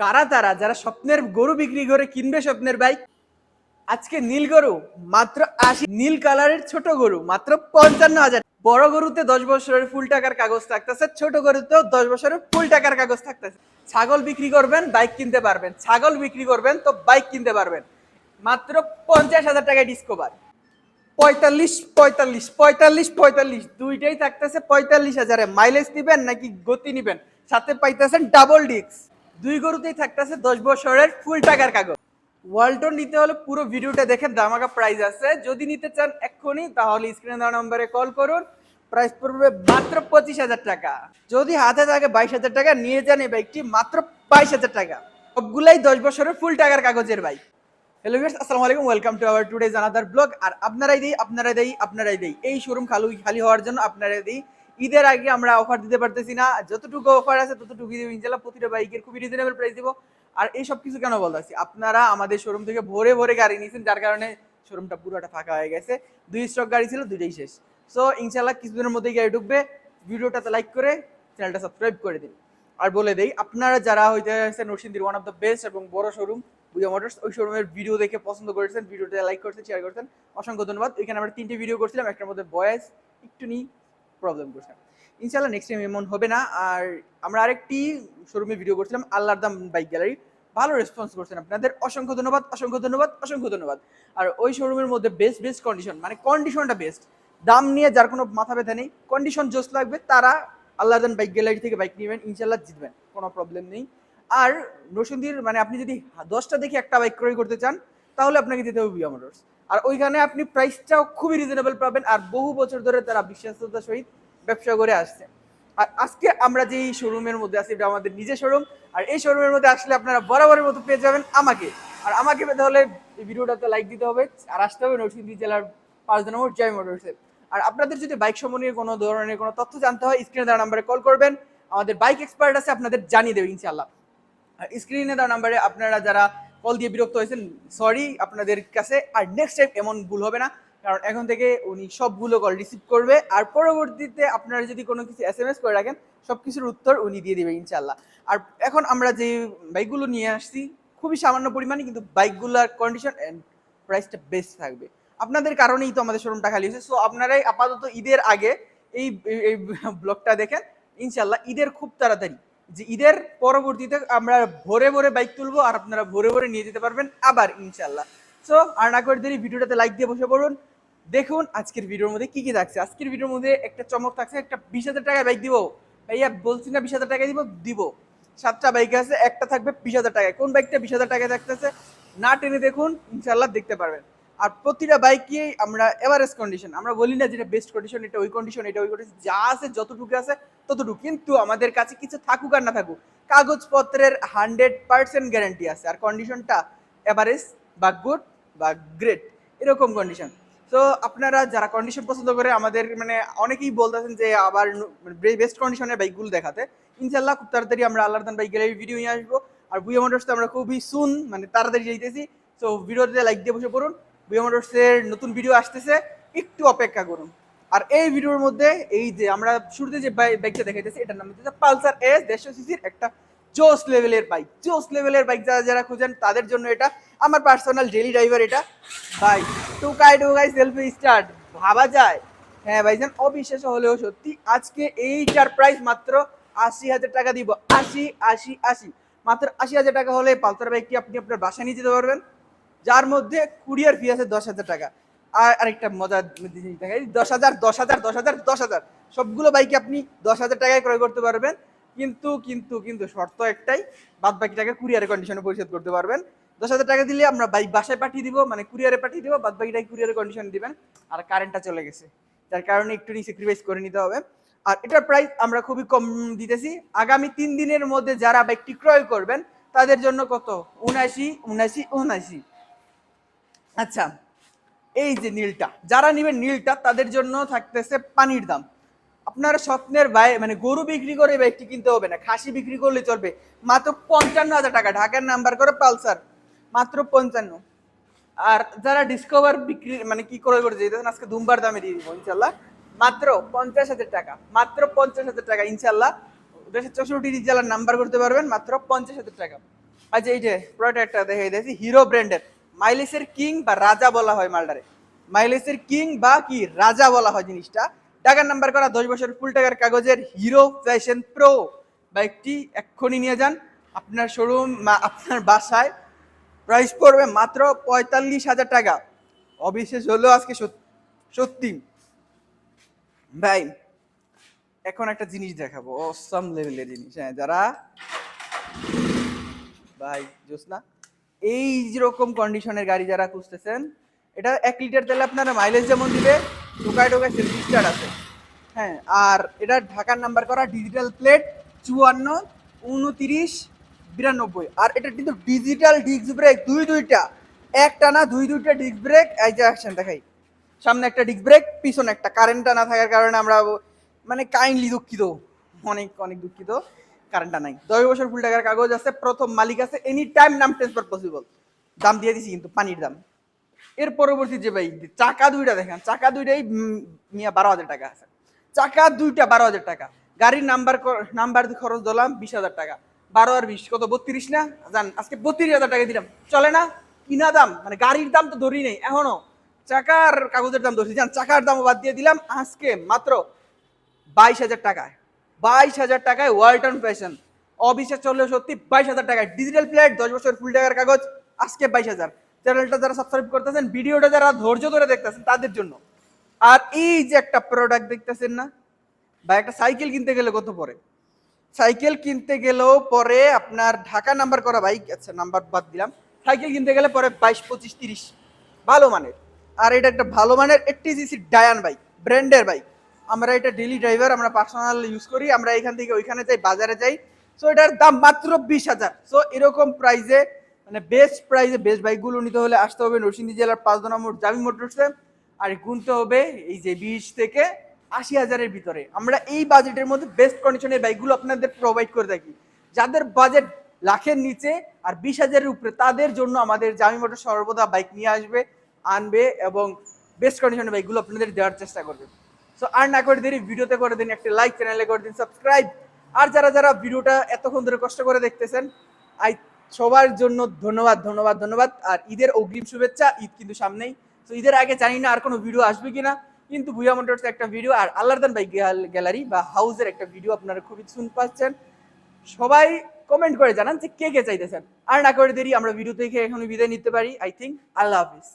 কারা তারা? যারা স্বপ্নের গরু বিক্রি করে কিনবে স্বপ্নের বাইক আজকে নীল গরু, মাত্র আশি, নীল কালারের ছোট গরু, মাত্র পঞ্চান্ন হাজার। বড় গরুতে দশ বছরের ফুল টাকার কাগজ থাকতেছে, ছোট গরুতেও দশ বছরের ফুল টাকার কাগজ থাকতেছে। ছাগল বিক্রি করবেন বাইক কিনতে পারবেন। ছাগল বিক্রি করবেন, তো বাইক কিনতে পারবেন। মাত্র পঞ্চাশ হাজার টাকায় ডিসকভার পঁয়তাল্লিশ পঁয়তাল্লিশ পঁয়তাল্লিশ পঁয়তাল্লিশ, দুইটাই থাকতেছে, পঁয়তাল্লিশ হাজারে। মাইলেজ নিবেন নাকি গতি নিবেন? সাথে পাইতেছেন ডাবল ডিস্ক দুই গরুতেই থাকতেছে দশ বছরের ফুল টাকার কাগজ। ওয়ালটন নিতে হলে পুরো ভিডিওটা দেখেন দামাকা প্রাইস আছে। যদি নিতে চান এক্ষুনি, তাহলে স্ক্রিনে দেওয়া নম্বরে কল করুন। প্রাইস পড়বে মাত্র পঁচিশ হাজার টাকা। যদি হাতে থাকে বাইশ হাজার টাকা, নিয়ে যান এই বাইকটি মাত্র বাইশ হাজার টাকা। সবগুলাই দশ বছরের ফুল টাকার কাগজের বাইক হ্যালো ভিউয়ার্স আসসালামু আলাইকুম welcome to our today's another blog আর আপনারাই দেই আপনারাই দেই আপনারাই দেই। এই শোরুম খালি খালি হওয়ার জন্য আপনারাই দেই। ঈদের আগে আমরা অফার দিতে পারতেছি না। যতটুকু অফার আছে ততটুকু দিব। ইনশাল্লাহ প্রতিটা বাইকের খুবই রিজনেবল প্রাইস দিব। আর এই সব কিছু কেন বলতেছি? আপনারা আমাদের শোরুম থেকে ভরে ভরে গাড়ি নিয়েছেন, যার কারণে শোরুমটা পুরোটা ফাঁকা হয়ে গেছে। দুই স্টক গাড়ি ছিল, দুইটাই শেষ। সো ইনশাল্লাহ কিছুদিনের মধ্যেই গাড়ি ঢুকবে। ভিডিওটাতে লাইক করে চ্যানেলটা সাবস্ক্রাইব করে দিন। আর বলে দেই, আপনারা যারা হইতে নরসিংদীর ওয়ান অফ দ্য বেস্ট এবং বড় শোরুম বুয়া মোটরস ওই শোরুমের ভিডিও দেখে পছন্দ করেছেন, ভিডিওটা লাইক করছেন শেয়ার করছেন, অসংখ্য ধন্যবাদ। এখানে আমরা তিনটে ভিডিও করছিলাম, একটার মধ্যে বয়েস একটু নি প্রবলেম করছে। ইনশাল্লাহ নেক্সট টাইম এমন হবে না। আর আমরা আরেকটি শোরুমে ভিডিও করছিলাম, আল্লাহর দাম বাইক গ্যালারি ভালো রেসপন্স করছেন আপনাদের। অসংখ্য ধন্যবাদ অসংখ্য ধন্যবাদ অসংখ্য ধন্যবাদ। আর ওই শোরুমের মধ্যে বেস্ট বেস্ট কন্ডিশন মানে কন্ডিশনটা বেস্ট দাম নিয়ে যার কোনো মাথা ব্যথা নেই কন্ডিশন জোস লাগবে, তারা আল্লাহর দান বাইক গ্যালারি থেকে বাইক নেবেন ইনশাল্লাহ জিতবেন, কোনো প্রবলেম নেই। আর নরসিংদীর মানে আপনি যদি দশটা দেখে একটা বাইক ক্রয় করতে চান, তাহলে আপনাকে দিতে হবে বিয়া মোটরস আর ওইখানে আপনি প্রাইসটাও খুবই রিজনেবল পাবেন আর বহু বছর ধরে তারা বিশ্বাসতার সহিত ব্যবসা করে আসছে। আর আজকে আমরা যেই শোরুমের মধ্যে আছি, এটা আমাদের নিজের শোরুম আর এই শোরুমের মধ্যে আসলে আপনারা বরাবরের মতো পেয়ে যাবেন আমাকে। আর আমাকে পেতে হলে এই ভিডিওটাতে লাইক দিতে হবে, আর আসতে হবে নরসিংদী জেলার পাঁচ নম্বর জয় মোটরসে আর আপনাদের যদি বাইক সম্বন্ধে কোনো ধরনের কোনো তথ্য জানতে হয় স্ক্রিনে দেওয়া নাম্বারে কল করবেন। আমাদের বাইক এক্সপার্ট আছে, আপনাদের জানিয়ে দেবে ইনশাল্লাহ আর স্ক্রিনে দেওয়া নাম্বারে আপনারা যারা কল দিয়ে বিরক্ত হয়েছেন। সরি আপনাদের কাছে আর নেক্সট টাইম এমন ভুল হবে না। কারণ এখন থেকে উনি সবগুলো কল রিসিভ করবে। আর পরবর্তীতে আপনারা যদি কোনো কিছু এস এম এস করে রাখেন, সব কিছুর উত্তর উনি দিয়ে দেবে ইনশাল্লাহ আর এখন আমরা যে বাইকগুলো নিয়ে আসছি, খুবই সামান্য পরিমাণে, কিন্তু বাইকগুলোর কন্ডিশন অ্যান্ড প্রাইসটা বেস্ট থাকবে। আপনাদের কারণেই তো আমাদের শোরুমটা খালি হয়েছে। সো আপনারাই আপাতত ঈদের আগে এই এই ব্লগটা দেখেন। ইনশাল্লাহ ঈদের খুব তাড়াতাড়ি। যে ঈদের পরবর্তীতে আমরা ভোরে ভোরে বাইক তুলবো আর আপনারা ভোরে ভোরে নিয়ে যেতে পারবেন আবার ইনশাল্লাহ সো আর না করে দেরি, ভিডিওটাতে লাইক দিয়ে বসে পড়ুন। দেখুন আজকের ভিডিওর মধ্যে কি কি থাকছে। আজকের ভিডিওর মধ্যে একটা চমক থাকছে, একটা বিশ হাজার টাকায় বাইক দিব। ভাইয়া, বলছি না বিশ হাজার টাকায় দিব দিব। সাতটা বাইক আছে, একটা থাকবে বিশ হাজার টাকায়। কোন বাইকটা বিশ হাজার টাকায় থাকতেছে, না টেনে দেখুন ইনশাল্লাহ দেখতে পারবেন। আর প্রতিটা বাইকে আমরা এভারেজ কন্ডিশন আমরা বলি না যেটা বেস্ট কন্ডিশন এটা ওই কন্ডিশন এটা ওই কন্ডিশন যা আছে, যতটুকু আছে, ততটুকু। কিন্তু আমাদের কাছে কিছু থাকুক আর না থাকুক, কাগজপত্রের হান্ড্রেড পার্সেন্ট গ্যারান্টি আছে। আর কন্ডিশনটা এভারেজ বা গুড বা গ্রেট এরকম কন্ডিশন তো আপনারা যারা কন্ডিশন পছন্দ করে, আমাদের মানে অনেকেই বলতেছেন যে, আবার বেস্ট কন্ডিশনের বাইকগুলো দেখাতে। ইনশাল্লাহ খুব তাড়াতাড়ি আমরা আল্লাহদান বাইক গ্যালারি ভিডিও নিয়ে আসব। আর বুয়া মোটরসে আমরা খুবই সুন মানে তাড়াতাড়ি যাইতেছি। তো ভিডিওতে লাইক দিয়ে বসে পড়ুন। বুয়া মোটরসের নতুন ভিডিও আসতেছে, একটু অপেক্ষা করুন। আর এই ভিডিওর মধ্যে, এই যে আমরা শুরুতে যে বাইকটা দেখাইতেছি, এটার নাম হচ্ছে পালসার এস দেড়শো সিসির একটা জোস লেভেলের বাইক জোস লেভেলের বাইক যারা যারা খুঁজেন, তাদের জন্য এটা আমার পার্সোনাল ডেলি ড্রাইভার এটা। ভাই টু কাই টুকাই টুকাই সেলফি স্টার্ট ভাবা যায়। হ্যাঁ ভাই ভাইজান অবিশ্বাস হলেও সত্যি, আজকে এইটার প্রাইস মাত্র আশি হাজার টাকা দিব। আশি আশি আশি। মাত্র আশি হাজার টাকা হলে পালসার বাইকটি আপনি আপনার বাসায় নিয়ে যেতে পারবেন। যার মধ্যে কুরিয়ার ফি আছে দশ হাজার টাকা। আর আরেকটা মজার জিনিস দেখাই, দশ হাজার দশ হাজার দশ হাজার দশ হাজার, সবগুলো বাইকে আপনি দশ হাজার টাকায় ক্রয় করতে পারবেন। কিন্তু কিন্তু কিন্তু শর্ত একটাই বাদ বাকি টাকা কুরিয়ারের কন্ডিশনে পরিশোধ করতে পারবেন। দশ হাজার টাকা দিলে আমরা বাইক বাসায় পাঠিয়ে দিব মানে কুরিয়ারে পাঠিয়ে দিব বাদ বাকি টাকা কুরিয়ারের কন্ডিশন দিবেন। আর কারেন্টটা চলে গেছে। যার কারণে একটু স্যাক্রিফাইস করে নিতে হবে। আর এটার প্রাইস আমরা খুবই কম দিতেছি। আগামী তিন দিনের মধ্যে যারা বাইকটি ক্রয় করবেন, তাদের জন্য কত? উনাশি উনাশি উনাশি আচ্ছা এই যে নীলটা, যারা নেবেন নীলটা, তাদের জন্য থাকতেছে পানির দাম। আপনার স্বপ্নের বাই মানে গরু বিক্রি করে বাইকটি কিনতে হবে না, খাসি বিক্রি করলে চলবে। মাত্র পঞ্চান্ন হাজার টাকা, ঢাকার নাম্বার করে পালসার, মাত্র পঞ্চান্ন। আর যারা ডিসকভার বিক্রি মানে কি করে করে যেতেছেন আজকে দুমবার দামে দিয়ে দিব ইনশাল্লাহ মাত্র পঞ্চাশ হাজার টাকা, মাত্র পঞ্চাশ হাজার টাকা ইনশাল্লাহ দেশের চৌষট্টি জেলার নাম্বার করতে পারবেন, মাত্র পঞ্চাশ হাজার টাকা। আচ্ছা এই যে প্রোডাক্টটা দেখে দিয়েছি হিরো ব্র্যান্ডের মাইলেসের কিং বা রাজা বলা হয় মালটারে। মাইলেসের কিং বা কি রাজা বলা হয় জিনিসটা। টাকার নাম্বার করা, দশ বছর ফুল টাকার কাগজের হিরো ফ্যাশন প্রো। বাইকটি এক্ষুনি নিয়ে যান। আপনার শোরুম আপনার বাসায় প্রাইস পড়বে মাত্র পঁয়তাল্লিশ হাজার টাকা। অবিশেষ হলেও আজকে সত- সত্যি। ভাই, এখন একটা জিনিস দেখাবো। অসম লেভেলের জিনিস। হ্যাঁ যারা ভাই, জোসনা। এই যেরকম কন্ডিশনের গাড়ি যারা খুঁজতেছেন, এটা এক লিটার তেলে আপনারা মাইলেজ যেমন দিবে, ঢোকায় ঢোকায় সেলফি স্টার আছে। হ্যাঁ আর এটা ঢাকার নাম্বার করা ডিজিটাল প্লেট চুয়ান্ন, উনতিরিশ, বিরানব্বই। আর এটা কিন্তু ডিজিটাল ডিস্ক ব্রেক দুই দুইটা। একটা না, দুই দুইটা ডিস্ক ব্রেক এই যে অ্যাকশন দেখাই। সামনে একটা ডিস্ক ব্রেক পিছনে একটা। কারেন্টটা না থাকার কারণে আমরা মানে কাইন্ডলি দুঃখিত। অনেক অনেক দুঃখিত। কারেন্টটা নাই। দশ বছর ফুল টাকার কাগজ আছে, প্রথম মালিক আছে এনি টাইম নাম ট্রান্সফার পসিবল দাম দিয়ে দিছি কিন্তু, পানির দাম। এর পরবর্তী যে ভাই, চাকা দুইটা দেখেন, চাকা দুইটাই মিয়া বারো হাজার টাকা আছে। চাকা দুইটা বারো হাজার টাকা। গাড়ির নাম্বার নাম্বার খরচ দিলাম বিশ হাজার টাকা। বারো আর বিশ, কত, বত্রিশ না? জান, আজকে বত্রিশ হাজার টাকা দিলাম। চলে না? কিনা দাম? মানে গাড়ির দাম তো ধরি নেই, এখনও। চাকার কাগজের দাম ধরছি। জান, চাকার দাম বাদ দিয়ে দিলাম, আজকে মাত্র বাইশ হাজার টাকায়। বাইশ হাজার টাকায় ওয়ালটন ফ্যাশন। অবিশ্বাস চললেও সত্যি বাইশ হাজার টাকায়। ডিজিটাল প্লেট দশ বছর ফুল টাকার কাগজ, আজকে বাইশ হাজার। চ্যানেলটা যারা সাবস্ক্রাইব করতেছেন, ভিডিওটা যারা ধৈর্য ধরে দেখতেছেন, তাদের জন্য। আর এই যে একটা প্রোডাক্ট দেখতেছেন না, বা একটা সাইকেল কিনতে গেলে কত পরে? সাইকেল কিনতে গেলেও পরে আপনার ঢাকা নাম্বার করা বাইক আচ্ছা নাম্বার বাদ দিলাম। সাইকেল কিনতে গেলে পরে বাইশ, পঁচিশ, তিরিশ। ভালো মানের। আর এটা একটা ভালো মানের এইটটি সিসি ডায়ান বাইক ব্র্যান্ডের বাইক আমরা এটা ডেলি ড্রাইভার আমরা পার্সোনাল ইউজ করি, আমরা এখান থেকে ওইখানে যাই, বাজারে যাই। সো এটার দাম মাত্র বিশ হাজার। সো এরকম প্রাইজে মানে বেস্ট প্রাইজে বেস্ট বাইকগুলো নিতে হলে আসতে হবে নরসিংদী জেলার পাঁচ নম্বর জামি মোটরসে। আর গুনতে হবে এই যে বিশ থেকে আশি হাজারের ভিতরে। আমরা এই বাজেটের মধ্যে বেস্ট কন্ডিশনের বাইকগুলো আপনাদের প্রোভাইড করে থাকি। যাদের বাজেট লাখের নিচে আর বিশ হাজারের উপরে, তাদের জন্য আমাদের জামি মোটর সর্বদা বাইক নিয়ে আসবে, আনবে এবং বেস্ট কন্ডিশনের বাইকগুলো আপনাদের দেওয়ার চেষ্টা করবে। সো আর না করে দেরি, ভিডিওতে করে দিন, একটা লাইক চ্যানেলে করে দিন সাবস্ক্রাইব আর যারা যারা ভিডিওটা এতক্ষণ ধরে কষ্ট করে দেখতেছেন, আই, সবার জন্য ধন্যবাদ ধন্যবাদ ধন্যবাদ। আর ঈদের অগ্রিম শুভেচ্ছা, ঈদ কিন্তু সামনেই। তো ঈদের আগে জানি না আর কোনো ভিডিও আসবে কিনা, কিন্তু ভুয়া মোটরস একটা ভিডিও আর আল্লাহদান বাইক গ্যালারি বা হাউসের একটা ভিডিও আপনারা খুবই শুন পাচ্ছেন। সবাই কমেন্ট করে জানান যে কে কে চাইতেছেন। আর না করে দেরি, আমরা ভিডিও থেকে এখন বিদায় নিতে পারি। আই থিঙ্ক আল্লাহ হাফিজ।